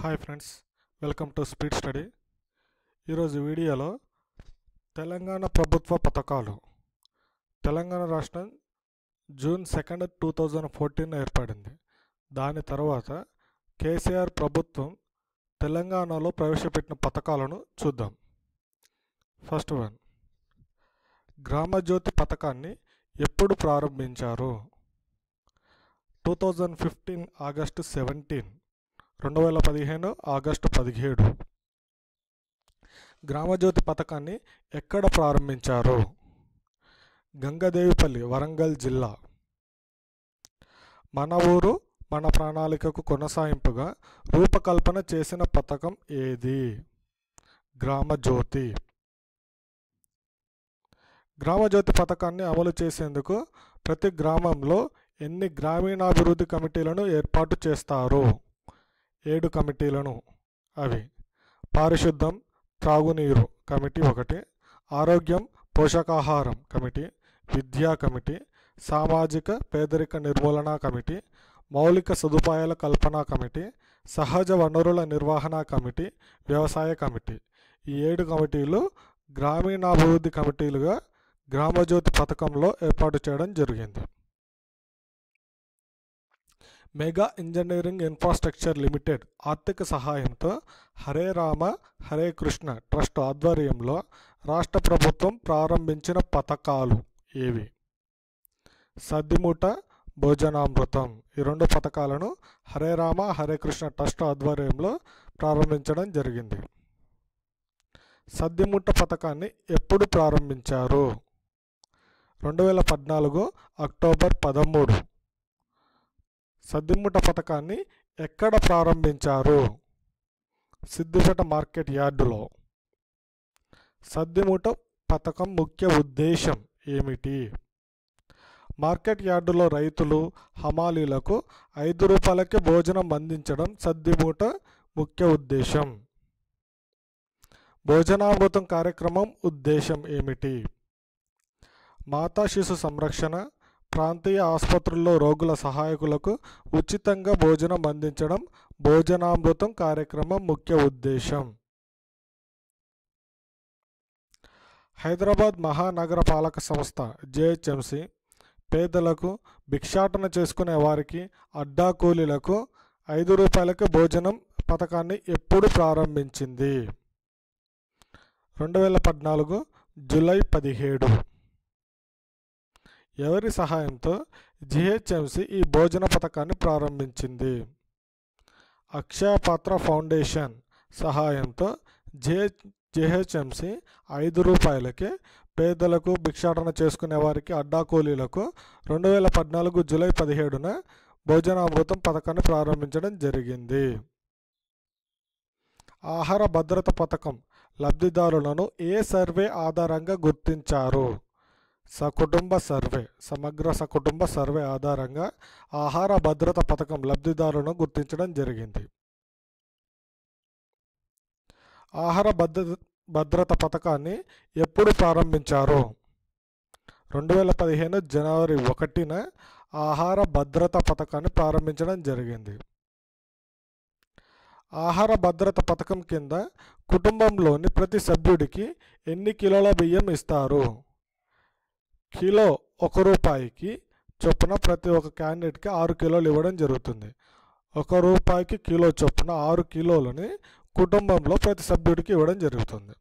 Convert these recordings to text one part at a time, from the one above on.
Hi friends welcome to speed study ఈరోజు వీడియోలో తెలంగాణ ప్రభుత్వ పథకాలు. తెలంగాణ రాష్ట్రం June second two thousand fourteen ఏర్పడింది. దాని తర్వాత కేసీఆర్ ప్రభుత్వం తెలంగాణలో ప్రవేశపెట్టిన పథకాలను చూద్దాం. ఫస్ట్ వన్ గ్రామజ్యోతి పథకాన్ని ఎప్పుడు ప్రారంభించారు? Two thousand fifteen August seventeen రెండు వేల పదిహేను ఆగస్టు పదిహేడు. గ్రామజ్యోతి పథకాన్ని ఎక్కడ ప్రారంభించారు? గంగదేవిపల్లి వరంగల్ జిల్లా. మన ఊరు మన ప్రణాళికకు కొనసాగింపుగా రూపకల్పన చేసిన పథకం ఏది? గ్రామజ్యోతి. గ్రామజ్యోతి పథకాన్ని అమలు చేసేందుకు ప్రతి గ్రామంలో ఎన్ని గ్రామీణాభివృద్ధి కమిటీలను ఏర్పాటు చేస్తారు? ఏడు కమిటీలను అవి. పారిశుద్ధం త్రాగునీరు కమిటీ ఒకటి ఆరోగ్యం పోషకాహారం కమిటీ విద్యా కమిటీ సామాజిక పేదరిక నిర్మూలన కమిటీ మౌలిక సదుపాయాల కల్పన కమిటీ సహజ వనరుల నిర్వహణ కమిటీ వ్యవసాయ కమిటీ. ఈ ఏడు కమిటీలు గ్రామీణాభివృద్ధి కమిటీలుగా గ్రామజ్యోతి పథకంలో ఏర్పాటు చేయడం జరిగింది. మెగా ఇంజనీరింగ్ ఇన్ఫ్రాస్ట్రక్చర్ లిమిటెడ్ ఆర్థిక సహాయంతో హరే రామ హరే కృష్ణ ట్రస్ట్ ఆధ్వర్యంలో రాష్ట్ర ప్రభుత్వం ప్రారంభించిన పథకాలు ఏవి? సద్దిమూట భోజనామృతం ఈ రెండు పథకాలను హరే రామ హరే కృష్ణ ట్రస్ట్ ఆధ్వర్యంలో ప్రారంభించడం జరిగింది. సద్దిముట్ట పథకాన్ని ఎప్పుడు ప్రారంభించారు? రెండు వేల పద్నాలుగు అక్టోబర్ పదమూడు సద్దిముట పథకాన్ని ఎక్కడ ప్రారంభించారు? సిద్దిపేట మార్కెట్ యార్డులో. సద్దిముట పథకం ముఖ్య ఉద్దేశం ఏమిటి? మార్కెట్ యార్డులో రైతులు హమాలీలకు ఐదు రూపాయలకే భోజనం అందించడం సద్దిమూట ముఖ్య ఉద్దేశం. భోజనామృతం కార్యక్రమం ఉద్దేశం ఏమిటి? మాతా శిశు సంరక్షణ ప్రాంతీయ ఆసుపత్రుల్లో రోగుల సహాయకులకు ఉచితంగా భోజనం అందించడం భోజనామృతం కార్యక్రమం ముఖ్య ఉద్దేశం. హైదరాబాద్ మహానగర పాలక సంస్థ జేహెచ్ఎంసి పేదలకు భిక్షాటన చేసుకునే వారికి అడ్డా కూలీలకు ఐదు రూపాయలకు భోజనం పథకాన్ని ఎప్పుడు ప్రారంభించింది. రెండు వేల పద్నాలుగు జూలై పదిహేడు ఎవరి సహాయంతో జిహెచ్ఎంసి ఈ భోజన పథకాన్ని ప్రారంభించింది. అక్షయపాత్ర ఫౌండేషన్ సహాయంతో జిహెచ్ జిహెచ్ఎంసి ఐదు రూపాయలకే పేదలకు భిక్షాటన చేసుకునే వారికి అడ్డా కూలీలకు రెండు వేల పద్నాలుగు జూలై పదిహేడున భోజనామృతం పథకాన్ని ప్రారంభించడం జరిగింది. ఆహార భద్రత పథకం లబ్ధిదారులను ఏ సర్వే ఆధారంగా గుర్తించారు? సకుటుంబ సర్వే సమగ్ర సకుటుంబ సర్వే ఆధారంగా ఆహార భద్రత పథకం లబ్ధిదారులను గుర్తించడం జరిగింది. ఆహార భద్రత భద్రత పథకాన్ని ఎప్పుడు ప్రారంభించారు? రెండు వేల పదిహేను జనవరి ఒకటిన ఆహార భద్రత పథకాన్ని ప్రారంభించడం జరిగింది. ఆహార భద్రత పథకం కింద కుటుంబంలోని ప్రతి సభ్యుడికి ఎన్ని కిలోల బియ్యం ఇస్తారు? కిలో ఒక రూపాయికి చొప్పున ప్రతి ఒక్క క్యాండిడేట్కి ఆరు కిలోలు ఇవ్వడం జరుగుతుంది. ఒక రూపాయికి కిలో చొప్పున ఆరు కిలోలని కుటుంబంలో ప్రతి సభ్యుడికి ఇవ్వడం జరుగుతుంది.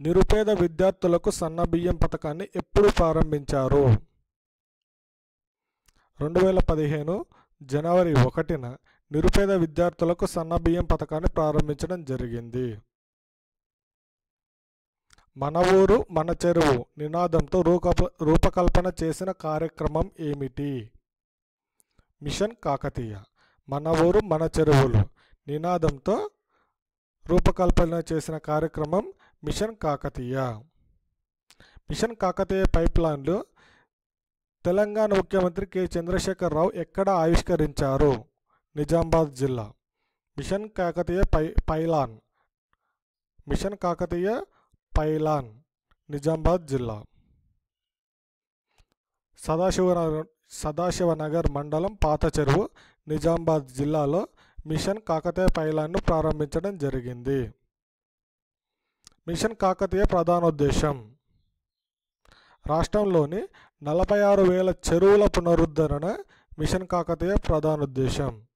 నిరుపేద విద్యార్థులకు సన్న బియ్యం పథకాన్ని ఎప్పుడు ప్రారంభించారు? రెండు వేల పదిహేను జనవరి ఒకటిన నిరుపేద విద్యార్థులకు సన్న బియ్యం పథకాన్ని ప్రారంభించడం జరిగింది. మన ఊరు మన చెరువు నినాదంతో రూప రూపకల్పన చేసిన కార్యక్రమం ఏమిటి? మిషన్ కాకతీయ. మన ఊరు మన చెరువులు నినాదంతో రూపకల్పన చేసిన కార్యక్రమం మిషన్ కాకతీయ. మిషన్ కాకతీయ పైప్లైన్లు తెలంగాణ ముఖ్యమంత్రి కె. చంద్రశేఖరరావు ఎక్కడ ఆవిష్కరించారు? నిజామాబాద్ జిల్లా. మిషన్ కాకతీయ పై pylon. Mission Kakatiya pylon Nizamabad జిల్లా. సదాశివనగర్ సదాశివనగర్ మండలం పాత చెరువు నిజామాబాద్ జిల్లాలో మిషన్ కాకతీయ పైలాన్ను ప్రారంభించడం జరిగింది. మిషన్ కాకతీయ ప్రధానోద్దేశం. రాష్ట్రంలోని నలభై ఆరు వేల చెరువుల పునరుద్ధరణ మిషన్ కాకతీయ ప్రధానోద్దేశం.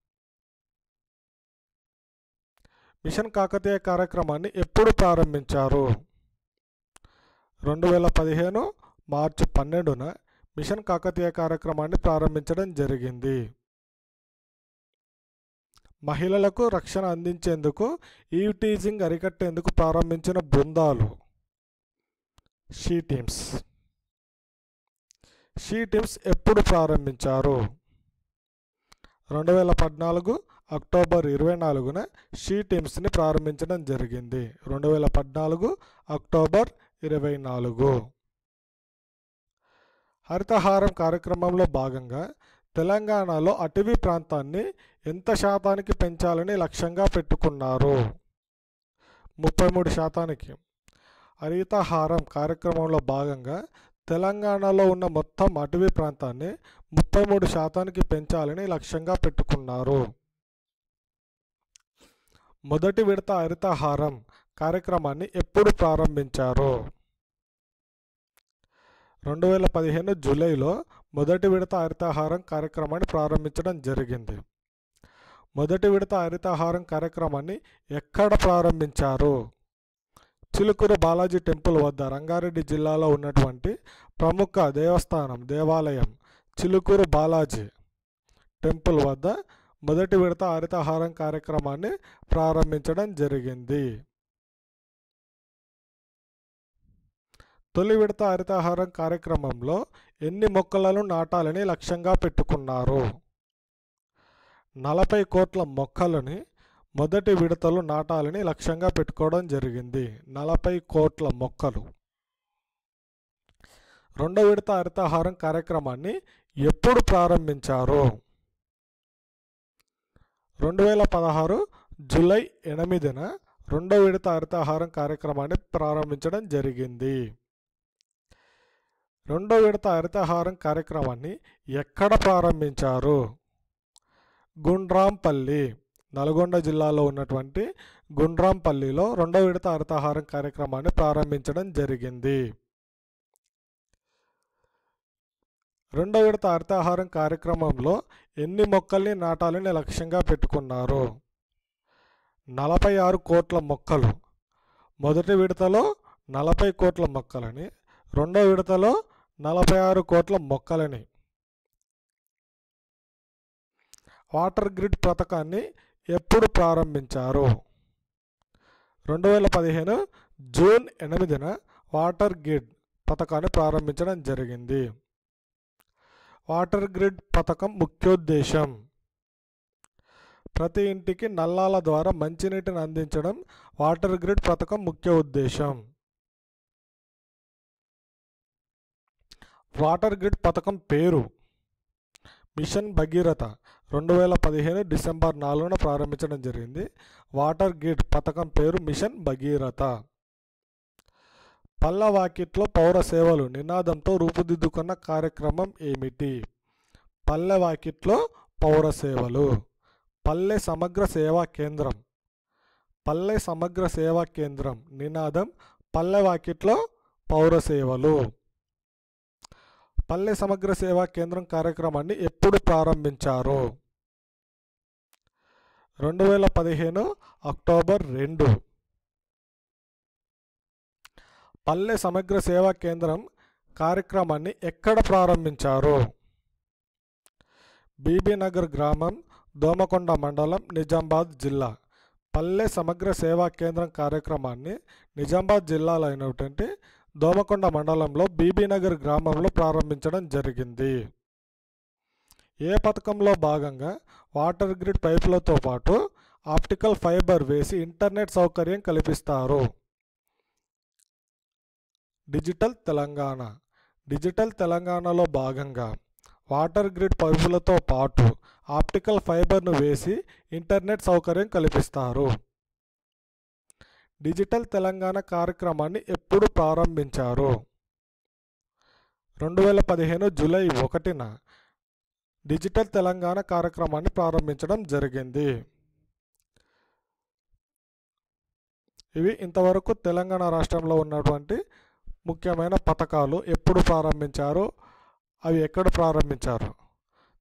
మిషన్ కాకతీయ కార్యక్రమాన్ని ఎప్పుడు ప్రారంభించారు? రెండు వేల పదిహేను మార్చి పన్నెండున మిషన్ కాకతీయ కార్యక్రమాన్ని ప్రారంభించడం జరిగింది. మహిళలకు రక్షణ అందించేందుకు ఈవ్ టీజింగ్ అరికట్టేందుకు ప్రారంభించిన బృందాలు. She teams. షీ టీమ్స్ ఎప్పుడు ప్రారంభించారు? రెండు వేల పద్నాలుగు అక్టోబర్ ఇరవై నాలుగున షీ టీమ్స్ని ప్రారంభించడం జరిగింది. రెండు వేల పద్నాలుగు అక్టోబర్ ఇరవై నాలుగు. హరితహారం కార్యక్రమంలో భాగంగా తెలంగాణలో అటవీ ప్రాంతాన్ని ఎంత శాతానికి పెంచాలని లక్ష్యంగా పెట్టుకున్నారు? ముప్పై మూడు శాతానికి. హరితహారం కార్యక్రమంలో భాగంగా తెలంగాణలో ఉన్న మొత్తం అటవీ ప్రాంతాన్ని ముప్పై మూడు శాతానికి పెంచాలని లక్ష్యంగా పెట్టుకున్నారు. మొదటి విడత హరితహారం కార్యక్రమాన్ని ఎప్పుడు ప్రారంభించారు? రెండు వేల పదిహేను జూలైలో మొదటి విడత హరితహారం కార్యక్రమాన్ని ప్రారంభించడం జరిగింది. మొదటి విడత హరితహారం కార్యక్రమాన్ని ఎక్కడ ప్రారంభించారు? చిలుకూరు బాలాజీ టెంపుల్ వద్ద రంగారెడ్డి జిల్లాలో ఉన్నటువంటి ప్రముఖ దేవస్థానం దేవాలయం చిలుకూరు బాలాజీ టెంపుల్ వద్ద మొదటి విడత హరితహారం కార్యక్రమాన్ని ప్రారంభించడం జరిగింది. తొలి విడత హరితహారం కార్యక్రమంలో ఎన్ని మొక్కలను నాటాలని లక్ష్యంగా పెట్టుకున్నారు? నలభై కోట్ల మొక్కలని మొదటి విడతలు నాటాలని లక్ష్యంగా పెట్టుకోవడం జరిగింది. నలభై కోట్ల మొక్కలు. రెండో విడత హరితహారం కార్యక్రమాన్ని ఎప్పుడు ప్రారంభించారు? రెండు వేల పదహారు జూలై ఎనిమిదిన రెండో విడత హరితహారం కార్యక్రమాన్ని ప్రారంభించడం జరిగింది. రెండో విడత హరితహారం కార్యక్రమాన్ని ఎక్కడ ప్రారంభించారు? గుండ్రాంపల్లి నల్గొండ జిల్లాలో ఉన్నటువంటి గుండ్రాంపల్లిలో రెండో విడత హరితహారం కార్యక్రమాన్ని ప్రారంభించడం జరిగింది. రెండో విడత హరితహారం కార్యక్రమంలో ఎన్ని మొక్కల్ని నాటాలని లక్ష్యంగా పెట్టుకున్నారు? నలభై ఆరు కోట్ల మొక్కలు. మొదటి విడతలో నలభై కోట్ల మొక్కలని రెండో విడతలో నలభై ఆరు కోట్ల మొక్కలని. వాటర్ గ్రిడ్ పథకాన్ని ఎప్పుడు ప్రారంభించారు? రెండు వేల పదిహేను జూన్ ఎనిమిదిన వాటర్ గ్రిడ్ పథకాన్ని ప్రారంభించడం జరిగింది. వాటర్ గ్రిడ్ పథకం ముఖ్యోద్దేశం. ప్రతి ఇంటికి నల్లాల ద్వారా మంచినీటిని అందించడం వాటర్ గ్రిడ్ పథకం ముఖ్య ఉద్దేశం వాటర్ గ్రిడ్ పథకం పేరు మిషన్ భగీరథ రెండు వేల పదిహేను డిసెంబర్ నాలుగున ప్రారంభించడం జరిగింది. వాటర్ గ్రిడ్ పథకం పేరు మిషన్ భగీరథ. పల్లవాకిట్లో పౌర సేవలు నినాదంతో రూపుదిద్దుకున్న కార్యక్రమం ఏమిటి? పల్లెవాకిట్లో పౌర సేవలు. పల్లె సమగ్ర సేవా కేంద్రం. పల్లె సమగ్ర సేవా కేంద్రం నినాదం పల్లెవాకిట్లో పౌర సేవలు. పల్లె సమగ్ర సేవా కేంద్రం కార్యక్రమాన్ని ఎప్పుడు ప్రారంభించారు? రెండు వేల పదిహేను అక్టోబర్ రెండు. పల్లె సమగ్ర సేవా కేంద్రం కార్యక్రమాన్ని ఎక్కడ ప్రారంభించారు? బీబీనగర్ గ్రామం దోమకొండ మండలం నిజామాబాద్ జిల్లా. పల్లె సమగ్ర సేవా కేంద్రం కార్యక్రమాన్ని నిజామాబాద్ జిల్లాలో అయినటువంటి దోమకొండ మండలంలో బీబీనగర్ గ్రామంలో ప్రారంభించడం జరిగింది. ఏ పథకంలో భాగంగా వాటర్ గ్రిడ్ పైపులతో పాటు ఆప్టికల్ ఫైబర్ వేసి ఇంటర్నెట్ సౌకర్యం కల్పిస్తారు. డిజిటల్ తెలంగాణ. డిజిటల్ తెలంగాణలో భాగంగా వాటర్ గ్రిడ్ పైపులతో పాటు ఆప్టికల్ ఫైబర్ను వేసి ఇంటర్నెట్ సౌకర్యం కల్పిస్తారు. డిజిటల్ తెలంగాణ కార్యక్రమాన్ని ఎప్పుడు ప్రారంభించారు? రెండు వేల పదిహేను జూలై ఒకటిన డిజిటల్ తెలంగాణ కార్యక్రమాన్ని ప్రారంభించడం జరిగింది. ఇవి ఇంతవరకు తెలంగాణ రాష్ట్రంలో ఉన్నటువంటి ముఖ్యమైన పథకాలు ఎప్పుడు ప్రారంభించారు? అవి ఎక్కడ ప్రారంభించారు?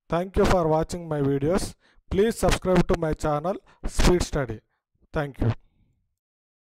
Thank you for watching my videos. Please subscribe to my channel speed study. Thank you.